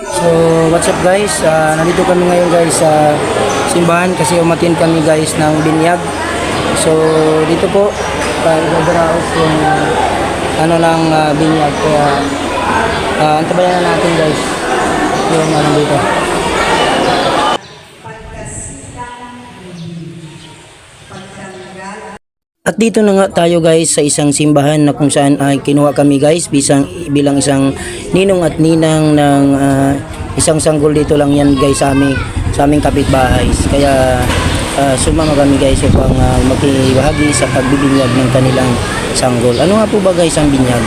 So, what's up guys? Ah, nandito kami ngayon guys sa simbahan kasi umatin kami guys ng binyag. So, dito po, pag-daraos yung ano lang ah, binyag. Kaya, uh, antabayan na natin guys yung ano dito. At dito na nga tayo guys sa isang simbahan na kung saan ay kinuha kami guys bisang, bilang isang ninong at ninang ng ah, isang sanggol dito lang yan guys sa aming, sa aming kapitbahay. Kaya ah, sumama kami guys upang uh, makibahagi sa pagbibinyag ng kanilang sanggol. Ano nga po ba guys ang binyag?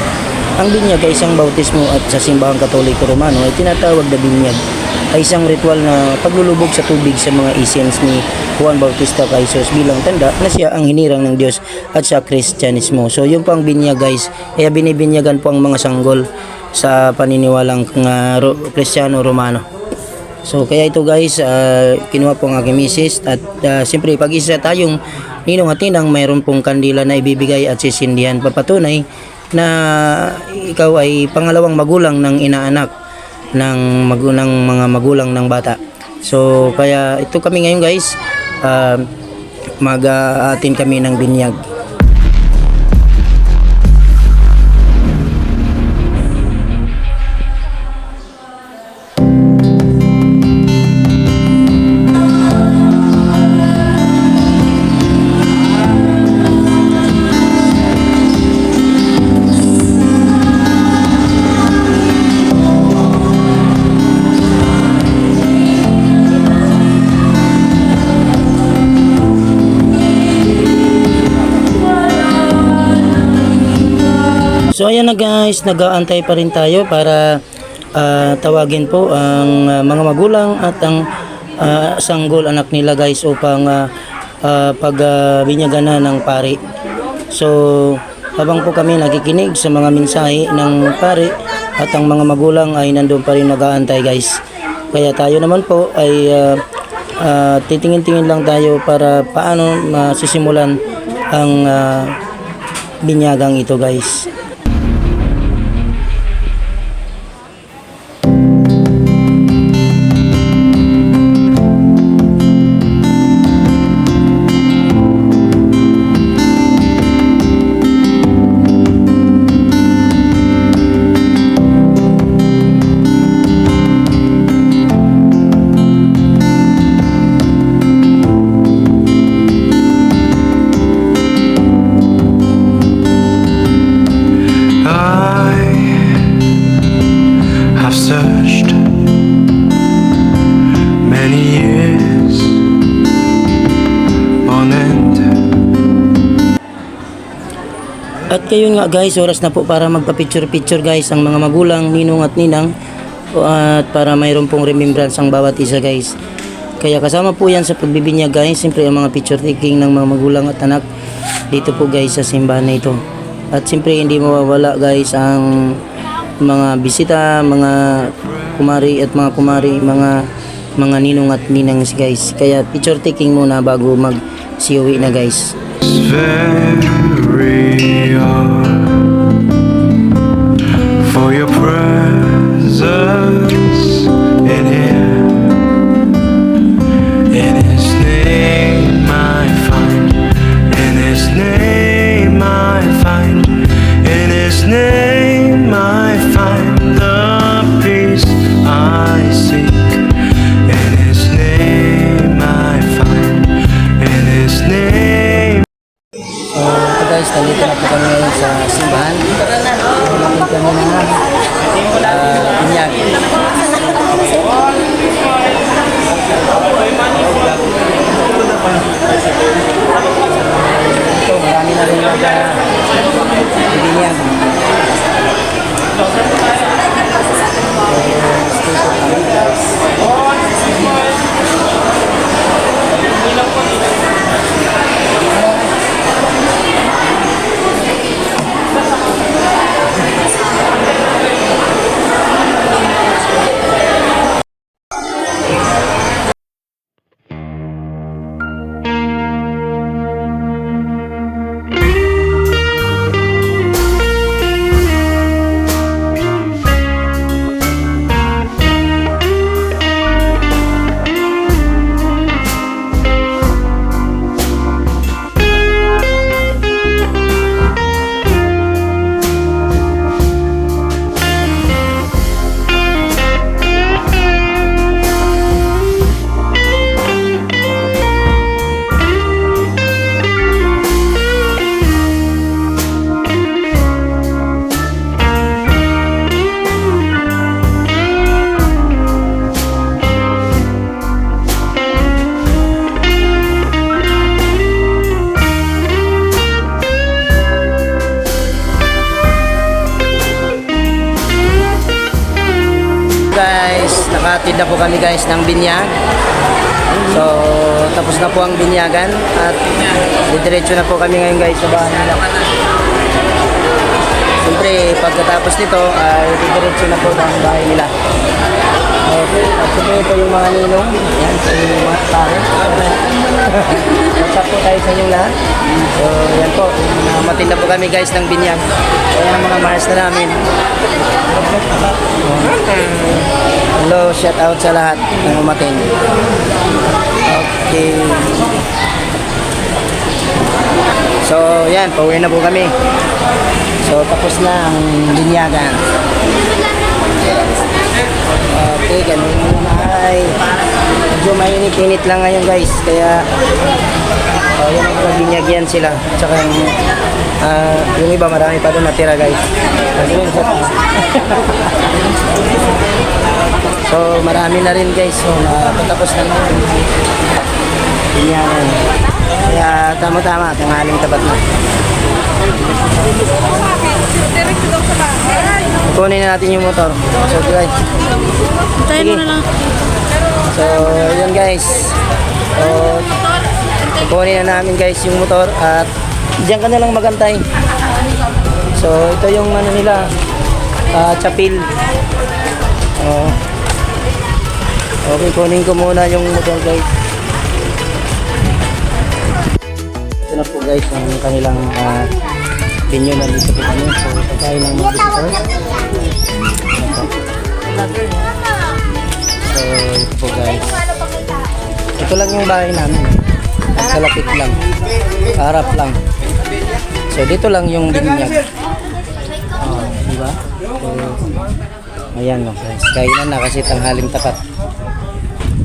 Ang binyag ay isang bautismo at sa simbahang katoliko romano ay tinatawag na binyag ay isang ritual na paglulubog sa tubig sa mga essence ni Juan Bautista Jesus bilang tanda na siya ang hinirang ng Diyos at sa Kristyanismo. So yun po ang binyag guys. Kaya binibinyagan po ang mga sanggol sa paniniwalang ro- Kristiyano Romano. So kaya ito guys, ah, kinuha po ang aking misis at uh, siyempre pag isa tayong ninong at ninang mayroon pong kandila na ibibigay at sisindihan papatunay na ikaw ay pangalawang magulang ng inaanak ng magunang mga magulang ng bata. So kaya ito kami ngayon guys, uh, mag-aatin kami ng binyag. So ayan na guys, nag-aantay pa rin tayo para ah, tawagin po ang ah, mga magulang at ang ah, sanggol anak nila guys upang uh, pagbinyagan na ng pari. So habang po kami nakikinig sa mga mensahe ng pari at ang mga magulang ay nandun pa rin nag-aantay guys. Kaya tayo naman po ay ah, ah, titingin-tingin lang tayo para paano masisimulan ang ah, binyagang ito guys. At kayo nga guys, oras na po para magpa-picture-picture guys ang mga magulang, ninong at ninang at para mayroon pong remembrance ang bawat isa guys. Kaya kasama po yan sa pagbibinyag guys, siyempre ang mga picture taking ng mga magulang at anak dito po guys sa simbahan na ito. At siyempre hindi mawawala guys ang mga bisita, mga kumari at mga kumari, mga mga ninong at ninang guys. Kaya picture taking muna bago mag siuwi na guys. It's we. guys, nandito na po kami ngayon sa simbahan. Nandito kami na ah, uh, binyag. Ito, marami na rin nag-binyag. Nakatid na po kami guys ng binyag. So, tapos na po ang binyagan at didiretso na po kami ngayon guys sa bahay nila. Siyempre, pagkatapos nito ay didiretso na po ang bahay nila. Okay, at siyempre ito yung mga ninong. Yan, sa inyong mga pare. What's po tayo sa inyong lahat. So, yan po. Namatin na po kami guys ng binyag. Kaya ang mga Mars na namin. Hello, shout out sa lahat ng umatin. Okay. So, yan, pauwi na po kami. So, tapos na ang binyagan. Okay, ganun na ay. Medyo mainit-init lang ngayon guys. Kaya, oh, yan ang mga binyagyan sila. Tsaka yung, ah, yung iba marami pa doon natira guys. Kasi yun, So, marami na rin guys. So, nakapatapos na ngayon. Binyagan. Kaya, tama-tama. Tanghaling tapat na. Kunin na natin yung motor. So, guys. Mo na lang. So, yun guys. So, kukunin na namin guys yung motor at diyan ka na lang magantay. So, ito yung ano nila, ah, chapil. Oh. Okay, kunin ko muna yung motor guys. Ito na po guys ang kanilang uh, venue na dito po kami. So, pagkain ng mga visitors. So, ito po guys. Ito lang yung bahay namin. Sa lapit lang. Harap lang. So, dito lang yung binyag. Oh, di ba? So, ayan no guys. Kainan na kasi tanghaling tapat.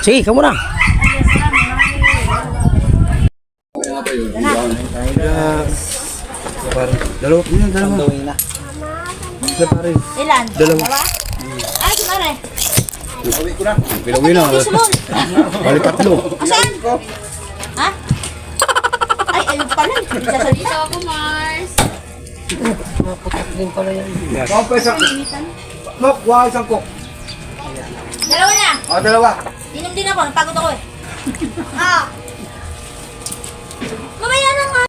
Sige, kamu na. Dalawa po yan, dalawa. na. Isa pare. Ilan? Dalawa. Ay, si Mare. Pilawin na. Sunod. Balik tatlo. Saan? Ha? Ay, ayun pala. Sasalita ako, Mars. Mga pa isang. Nok, wala isang kok. Dalawa na. Ah, dalawa. Inom din ako. Napagod ako eh. Ah. Mamaya na nga.